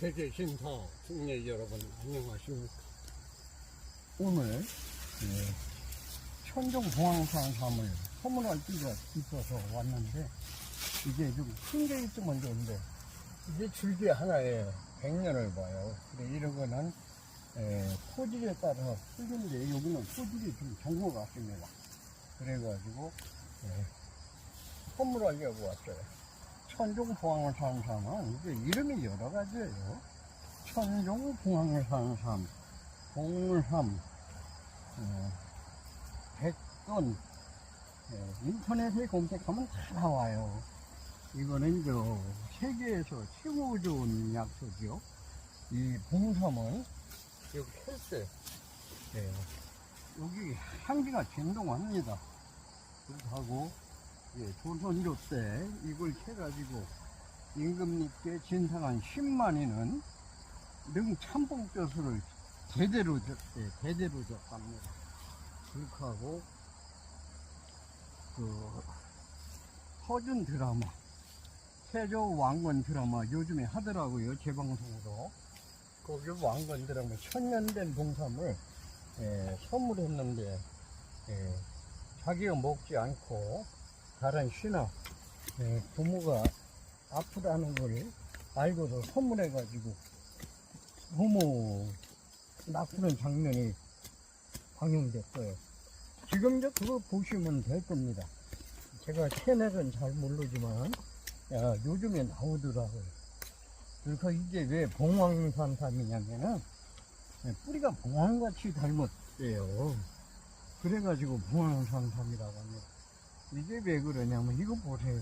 세계 신사 승리 여러분 안녕하십니까? 오늘 예, 천종 공항산삼을 선물할 기가 있어서 왔는데 이게 좀 큰 게 있으면 좋은데 이게 줄기 하나에 100년을 봐요. 근데 이런 거는 예, 토질에 따라 틀린데 여기는 토질이 좀 좋은 것 같습니다. 그래가지고 예, 선물하려고 왔어요 천종 봉황을 사는 삶은 이게 이름이 여러 가지예요. 천종 봉황을 사는 삶, 봉삼, 어, 백건, 예, 인터넷에 검색하면 다 나와요. 이거는 저 세계에서 최고 좋은 약초죠. 이 봉삼은 여기 헬스, 예, 여기 향기가 진동합니다. 그렇다고 예, 조선조 때 이걸 캐가지고 임금님께 진상한 10만이는 능 참봉벼슬을 대대로 줬대, 대대로 줬답니다. 그렇게 하고, 그, 허준 드라마, 세조 왕건 드라마 요즘에 하더라고요, 제 방송으로. 거기 왕건 드라마 천년된 봉삼을 예, 선물했는데, 예, 자기가 먹지 않고, 다른 신하 예, 부모가 아프다는 걸 알고도 선물해가지고 부모 낳는 장면이 방영됐어요. 지금 이제 그거 보시면 될 겁니다. 제가 채널은 잘 모르지만 야, 요즘에 나오더라고요. 그러니까 이게 왜 봉황산삼이냐면은 예, 뿌리가 봉황같이 닮았대요. 그래가지고 봉황산삼이라고 합니다. 이게 왜 그러냐면 이거 보세요.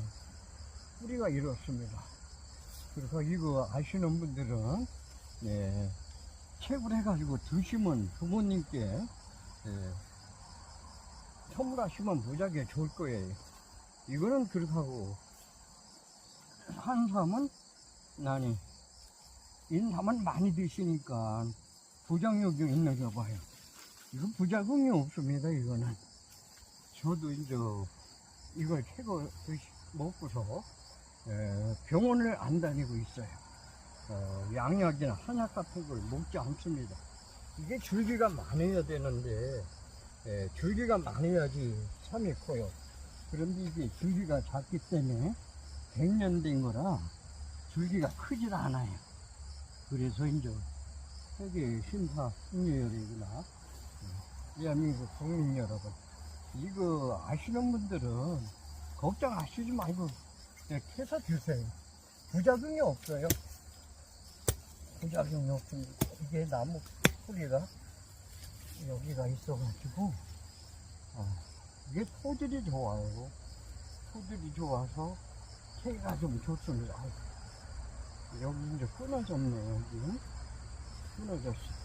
뿌리가 이렇습니다. 그래서 이거 아시는 분들은 예, 캡을 해가지고 드시면 부모님께 예, 선물하시면 무지하게 좋을 거예요. 이거는 그렇게 하고 한삼은 아니 인삼은 많이 드시니까 부작용이 있는가 봐요. 이거 부작용이 없습니다. 이거는 저도 이제 이걸 드시, 먹고서 에, 병원을 안 다니고 있어요. 어, 양약이나 한약 같은 걸 먹지 않습니다. 이게 줄기가 많아야 되는데 에, 줄기가 많아야지 참이 커요. 그런데 이게 줄기가 작기 때문에 100년 된 거라 줄기가 크질 않아요. 그래서 이제 세계 신사 승려열이구나. 대한민국 국민 여러분. 이거 아시는 분들은 걱정하시지 말고 그냥 캐서 드세요. 부작용이 없어요. 부작용이 없습니다. 이게 나무 뿌리가 여기가 있어가지고 어, 이게 토질이 좋아요. 토질이 좋아서 캐가 좀 좋습니다. 여기 이제 끊어졌네요. 여기 끊어졌어.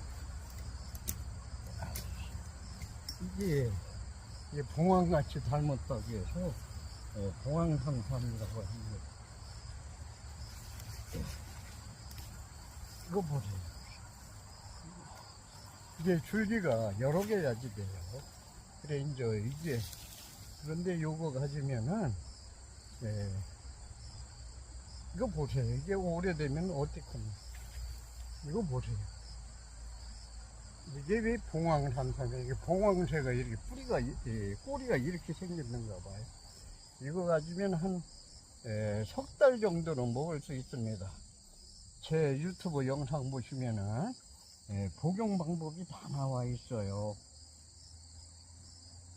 이게 이게 봉황같이 닮았다고 해서 예, 봉황상삼이라고 합니다. 예. 이거 보세요. 이게 줄기가 여러 개야지 돼요. 그래 이제 이게 그런데 요거 가지면은 예, 이거 보세요. 이게 오래되면 어떻겠나. 이거 보세요. 이게 왜 봉황산삼이에요? 이게 봉황새가 이렇게 뿌리가, 이- 이 꼬리가 이렇게 생겼는가 봐요. 이거 가지면 한, 석 달 정도는 먹을 수 있습니다. 제 유튜브 영상 보시면은, 예, 복용 방법이 다 나와 있어요.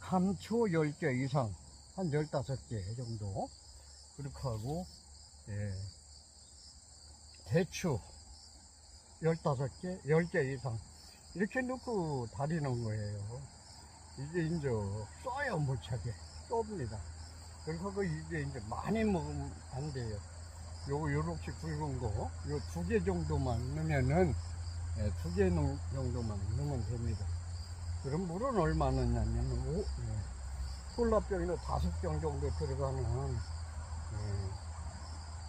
감초 10개 이상, 한 15개 정도. 그렇게 하고, 예, 대추 15개, 10개 이상. 이렇게 넣고 다리는 거예요. 이게 이제 써요, 못차게. 쏩니다. 그리고 이게 이제 많이 먹으면 안 돼요. 요거 요렇게 굵은 거, 요 두 개 정도만 넣으면은, 예, 두개 정도만 넣으면 됩니다. 그럼 물은 얼마 넣냐면, 오, 예, 콜라병이나 다섯 병 정도 들어가는, 예,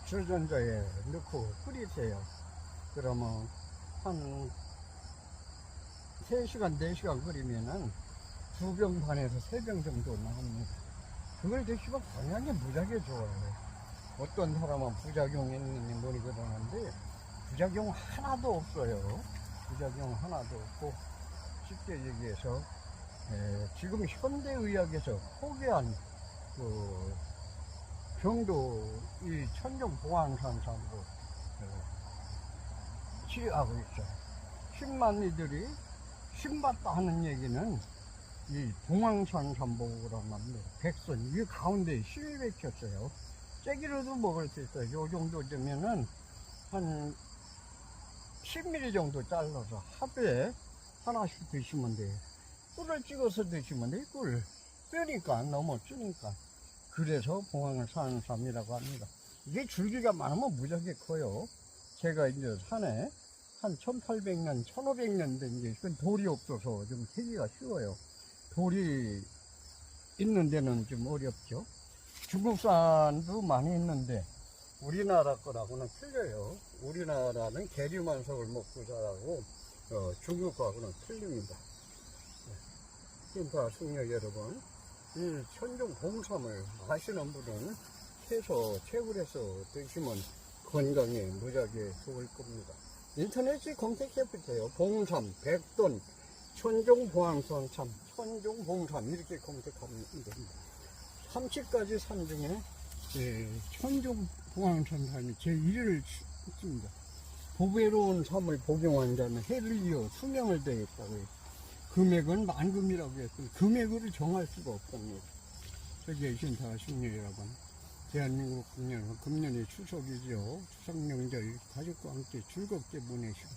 주전자에 넣고 끓이세요. 그러면 한 3시간, 4시간 끓이면은 두 병 반에서 세 병 정도 나옵니다. 그걸 드시면 건강에 무지하게 좋아요. 어떤 사람은 부작용이 있는지 모르겠는데, 부작용 하나도 없어요. 부작용 하나도 없고 쉽게 얘기해서 에, 지금 현대의학에서 포기한 그 병도 이 천정 보안산삼으로 어, 치료하고 있어요. 신만리들이 신받다 하는 얘기는 이 동황산삼보라는 겁니다. 백선 이 가운데 실이 백혔어요. 째기로도 먹을 수 있어요. 요 정도 되면은 한 10mm 정도 잘라서 하루에 하나씩 드시면 돼요. 꿀을 찍어서 드시면 돼요. 꿀. 뼈니까 너무 쓰니까. 그래서 봉황을 사는 삶이라고 합니다. 이게 줄기가 많으면 무지하게 커요. 제가 이제 산에 한 1800년, 1500년 된 게, 그 돌이 없어서 좀 캐기가 쉬워요. 돌이 있는 데는 좀 어렵죠. 중국산도 많이 있는데, 우리나라 거라고는 틀려요. 우리나라는 계류만석을 먹고 자라고, 어, 중국 거하고는 틀립니다. 인파 숙녀 여러분, 이 천종 봉삼을 아시는 분은 해서 채굴해서 드시면 건강에 무지하게 좋을 겁니다. 인터넷에 검색해 보세요. 봉삼, 백돈, 천종 보안선참, 천종 봉삼 이렇게 검색하면 됩니다. 30가지 산 중에 예, 천종 보안선삼이 제 1위를 했습니다. 보배로운 삶을 복용한 자는 헬리어 수명을 되겠다고 해요. 금액은 만금이라고 했더니 금액을 정할 수가 없답니다. 세계 신사 식류 여러분, 대한민국 금년, 금년이 추석이죠. 추석 명절 가족과 함께 즐겁게 보내시고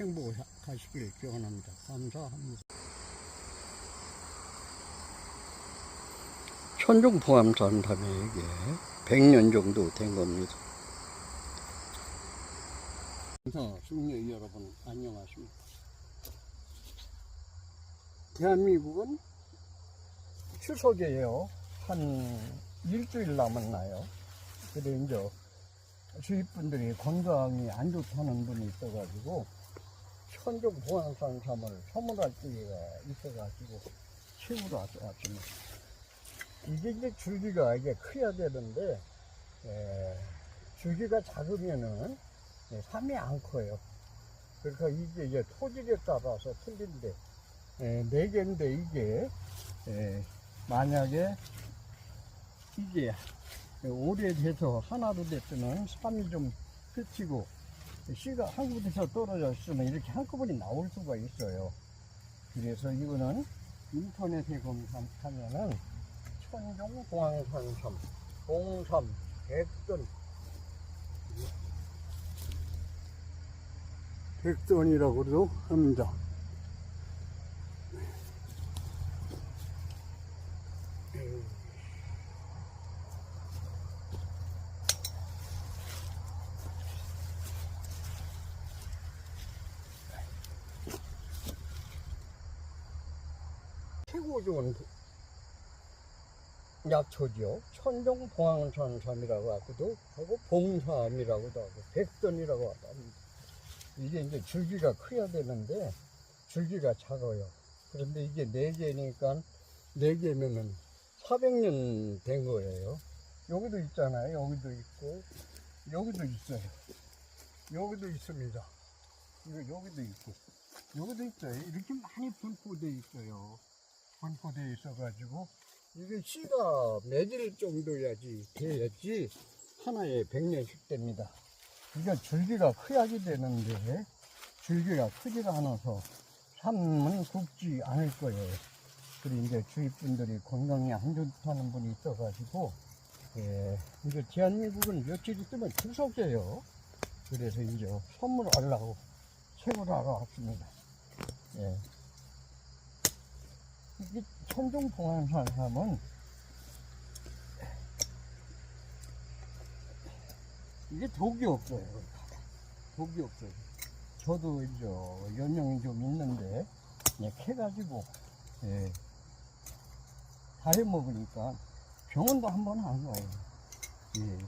행복하시길 기원합니다. 감사합니다. 천종 포함산 담에게 100년 정도 된 겁니다. 신사 식류 여러분, 안녕하십니까. 대한민국은 추석이에요. 한 일주일 남았나요? 근데 이제 주위분들이 건강이 안 좋다는 분이 있어가지고 천종 보안산 삼을 선물할 기회가 있어가지고 채우러 왔습니다. 이게 이제 줄기가 이게 커야 되는데 에, 줄기가 작으면은 예, 삼이 안 커요. 그러니까 이게 이제 토질에 따라서 틀린데 예, 네 개인데 이게 예, 만약에 이게 오래돼서 하나로 됐으면 삶이 좀 흩히고 씨가 한 곳에서 떨어져 있으면 이렇게 한꺼번에 나올 수가 있어요. 그래서 이거는 인터넷에 검색하면은 천종 공항산삼, 봉삼, 백돈 백돈이라고도 합니다. 최고 좋은 약초죠. 천종 봉황산삼이라고 하고도 하고 봉삼이라고도 하고 백선이라고 합니다. 이게 이제 줄기가 커야 되는데 줄기가 작아요. 그런데 이게 네 개니까 네 개면은 400년 된 거예요. 여기도 있잖아요. 여기도 있고 여기도 있어요. 여기도 있습니다. 이거 여기도 있고 여기도 있어요. 이렇게 많이 분포돼 있어요. 분포돼 있어가지고 이게 씨가 맺을 정도야지 돼야지 하나에 100년씩 됩니다. 이게 줄기가 커야지 되는데 줄기가 크지가 않아서 삶은 굵지 않을 거예요. 그리고 이제 주위 분들이 건강이 안 좋다는 분이 있어가지고 예, 이제 대한민국은 며칠 있으면 추석이에요. 그래서 이제 선물하려고 채굴하러 왔습니다. 예. 이게 천종봉안산삼은 이게 독이 없어요. 독이 없어요. 저도 이제 연령이 좀 있는데 예, 캐가지고 예, 다해 먹으니까 병원도 한 번 안 가요. 예.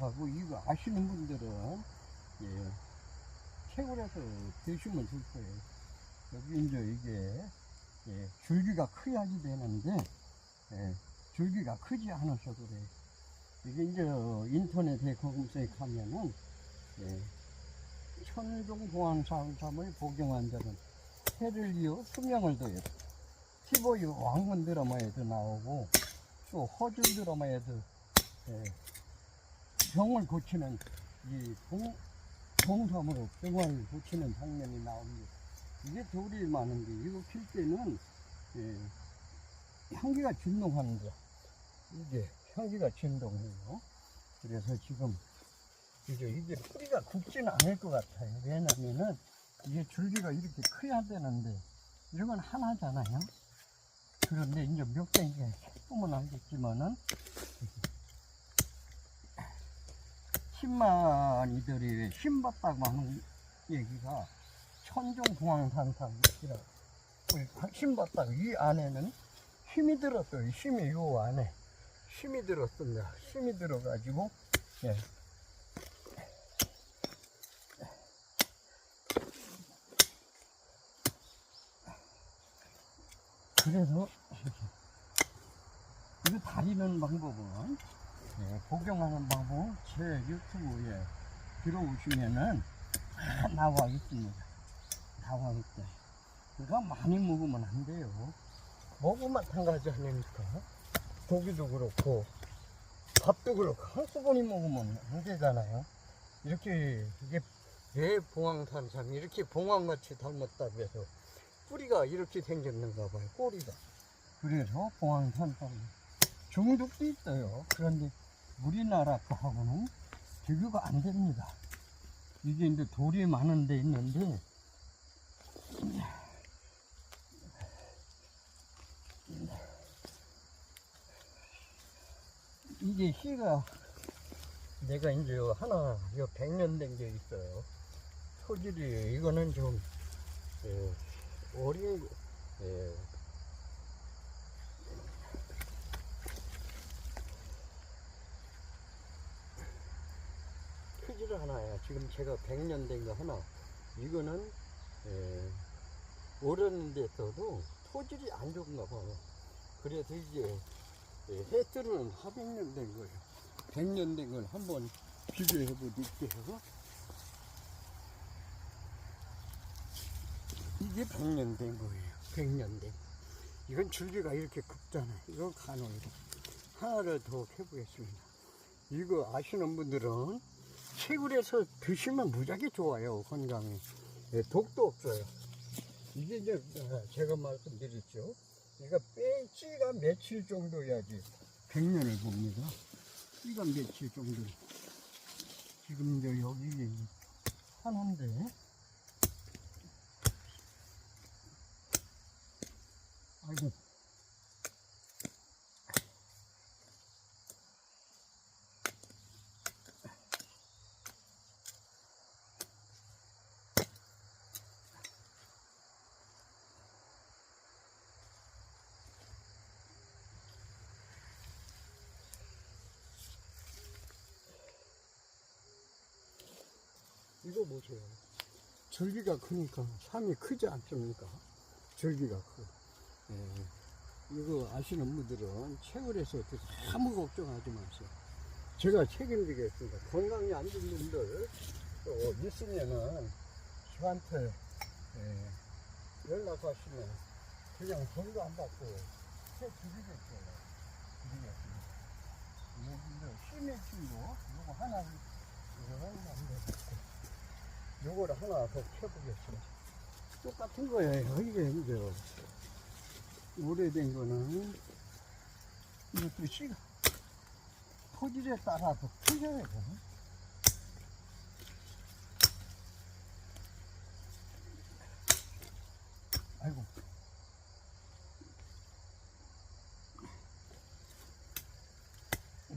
하고 이거 아시는 분들은 예, 채굴해서 드시면 좋을 거예요. 여기 이제 이게 예, 줄기가 커야지 되는데 예, 줄기가 크지 않아서 그래. 이게 이제 인터넷에 검색하면은 예, 천종 보안상삼을 복용한 자는 해를 이어 수명을 더해 TV 왕건 드라마에도 나오고 또 허준 드라마에도 예, 병을 고치는 이 동, 동섬으로 병을 고치는 장면이 나옵니다. 이게 돌이 많은데 이거 필 때는 예, 향기가 진동하는 거 이게 향기가 진동해요. 그래서 지금 이제 이게 뿌리가 굵지는 않을 것 같아요. 왜냐면은 이게 줄기가 이렇게 커야 되는데 이런 건 하나잖아요. 그런데 이제 몇 개 이제 보면 알겠지만은 신만이들이 신봤다고 하는 얘기가 천종공황산상이라고 신봤다고 이 안에는 힘이 들었어요. 힘이 요 안에 힘이 들었습니다. 힘이 들어가지고 예. 그래서 이거 다리는 방법은 예, 복용하는 방법 제 유튜브에 들어오시면은 다 나와 있습니다. 나와 있대. 그러니까 많이 먹으면 안 돼요. 먹으면 한 가지 아닙니까? 고기도 그렇고 밥도 그렇고 한꺼번에 먹으면 안 되잖아요. 이렇게 이게 왜 봉황산삼 이렇게 봉황같이 닮았다고 해서 뿌리가 이렇게 생겼는가 봐요. 꼬리가. 그래서 봉황산삼 중독도 있어요. 그런데 우리나라 거하고는 비교가 안 됩니다. 이게 이제 돌이 많은 데 있는데 이게 씨가 내가 이제 하나 요 100년 된 게 있어요. 소질이 이거는 좀 예, 어린 예, 크지를 않아요. 지금 제가 100년 된 거 하나. 이거는 예, 오래된 데서도 토질이 안 좋은가 봐요. 그래서 이 게 예, 해뜰은 400년 된 거예요. 100년 된 걸 한번 비교해 보릴게요. 이게 100년 된 거예요. 100년 된. 이건 줄기가 이렇게 굵잖아요. 이건 간헐고. 하나를 더 해보겠습니다. 이거 아시는 분들은 채굴해서 드시면 무지하게 좋아요. 건강에. 예, 독도 없어요. 이게 이제 아, 제가 말씀드렸죠. 그러니까 빼지가 며칠 정도야지 100년을 봅니다. 찌가 며칠 정도. 지금 이제 여기 하는데 아이고 이거 보세요. 절기가 크니까 삶이 크지 않습니까? 절기가 커. 예. 이거 아시는 분들은 채굴해서 어떻게 아무 걱정하지 마세요. 제가 책임지겠습니다. 건강이 안 좋은 분들 또 있으면은 저한테 예, 연락하시면 그냥 돈도 안 받고 해 드리겠어요. 드리겠습니다. 심해 친구 요거 하나 이거는 안 되겠고 요거를 하나 더 켜보겠습니다. 똑같은 거예요. 이게 이제 오래된 거는 이것도 씨가 토질에 따라서 틀려요. 아이고.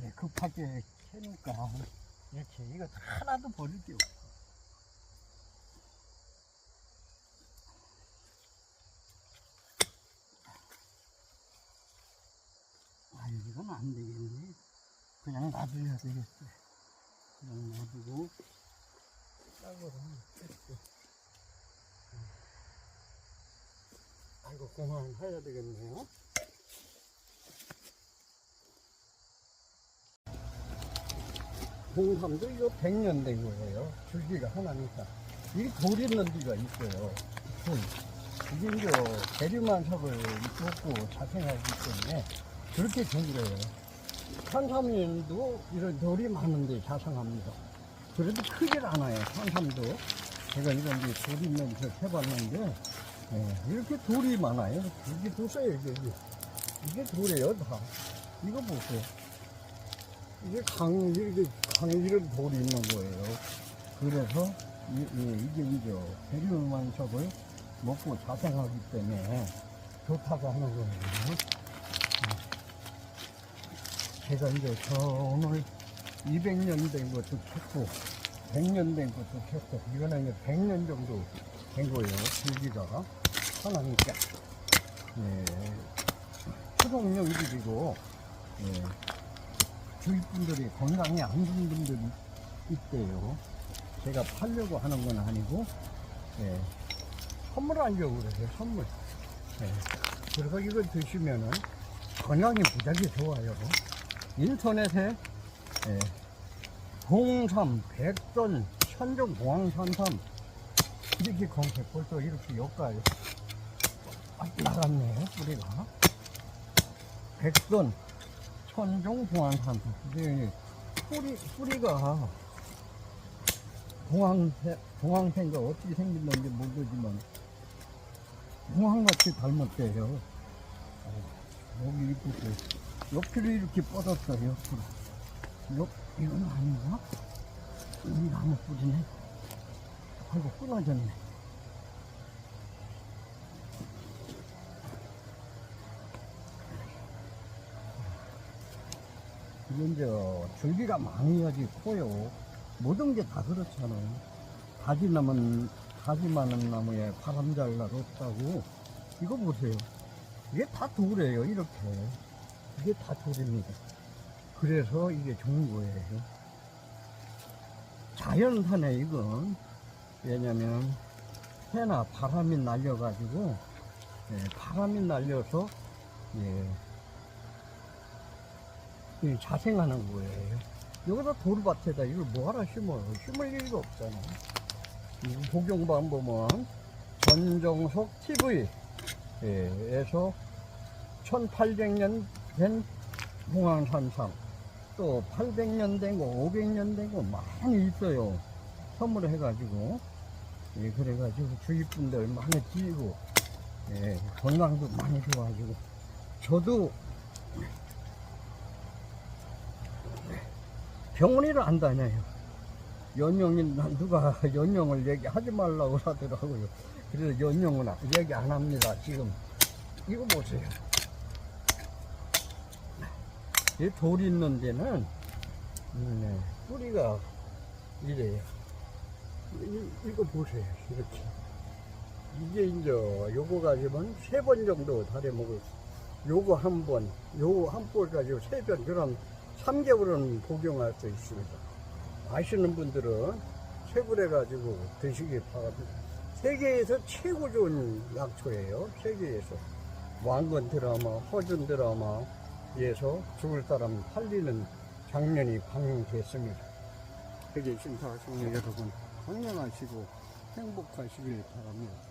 예, 급하게 캐니까 이렇게 이거 하나도 버릴 게 없어. 아, 이건 안 되겠네. 그냥 놔둬야 되겠어. 그냥 놔두고, 싹으로 했어. 아이고, 그만 해야 되겠네요. 홍삼도 이거 100년 된 거예요. 줄기가 하나니까. 이 돌 있는 데가 있어요. 돌. 이게 이제 대류만석을 먹고 자생하기 때문에 그렇게 된 거예요. 산삼인도 이런 돌이 많은데 자생합니다. 그래도 크질 않아요, 산삼도. 제가 이런 데돌 있는 데 해봤는데, 예, 이렇게 돌이 많아요. 이게 보세요, 이게. 이게. 돌이에요, 다. 이거 보세요. 이게 강, 이렇게 강, 이런 돌이 있는 거예요. 그래서, 이, 이, 이게 이제 대류만석을 먹고 자생하기 때문에 좋다고 하는 거예요. 제가 이제 저 오늘 200년 된 것도 쳤고, 100년 된 것도 쳤고, 이거는 이제 100년 정도 된 거예요. 줄기가. 하나니까. 예. 추동용들이고, 예. 주위 분들이 건강에 안 좋은 분들이 있대요. 제가 팔려고 하는 건 아니고, 예. 선물하려고 그래요, 선물. 예. 그래서 이거 드시면은 건강에 무지하게 좋아요. 인터넷에 예, 공삼, 백선, 천정 공황산삼. 이렇게 검색 벌써 이렇게 여기까지. 아, 나갔네 뿌리가. 백선, 천정 공황산삼. 이게 뿌리, 뿌리가 공황새가 어떻게 생겼는지 모르지만 공황같이 닮았대요. 어, 여기 이렇게 옆으로 이렇게 뻗었어요, 옆으로. 옆, 이건 아닌가? 이 나무 뿌리네. 아이고, 끊어졌네. 이게 이제 줄기가 많이야지 커요. 모든 게 다 그렇잖아요. 가지 나면, 가지 많은 나무에 바람 잘 날 없다고. 이거 보세요. 이게 다 돌이에요, 이렇게. 이게 다 돌입니다. 그래서 이게 좋은 거예요. 자연산에 이건 왜냐면 해나 바람이 날려가지고 예, 바람이 날려서 예, 이 자생하는 거예요. 여기다 돌밭에다 이걸 뭐하러 심어요? 심을 일이 없잖아. 이 복용방 보면 전정석 TV 예, 에서 1800년 된 공항산삼 또 800년 된 거, 500년 된 거 많이 있어요. 선물을 해가지고 예, 그래가지고 주위 분들 많이 드리고 예, 건강도 많이 좋아지고 저도 병원에를 안 다녀요. 연령이 누가 연령을 얘기하지 말라고 하더라고요. 그래서 연령은 안- 얘기 안 합니다. 지금 이거 보세요. 이돌 있는 데는 음, 네, 뿌리가 이래요. 이, 이거 보세요. 이렇게. 이게 이제 요거 가지면 세 번 정도 달에 먹을 수 요거 한 번, 요거 한볼 가지고 세 번, 그럼 3개월은 복용할 수 있습니다. 아시는 분들은 채굴해 가지고 드시기 바랍니다. 세계에서 최고 좋은 약초예요. 세계에서. 왕건 드라마, 허준 드라마 에서 죽을 사람 살리는 장면이 방영됐습니다. 세계 신사하시는 여러분, 건강하시고 행복하시길 바랍니다.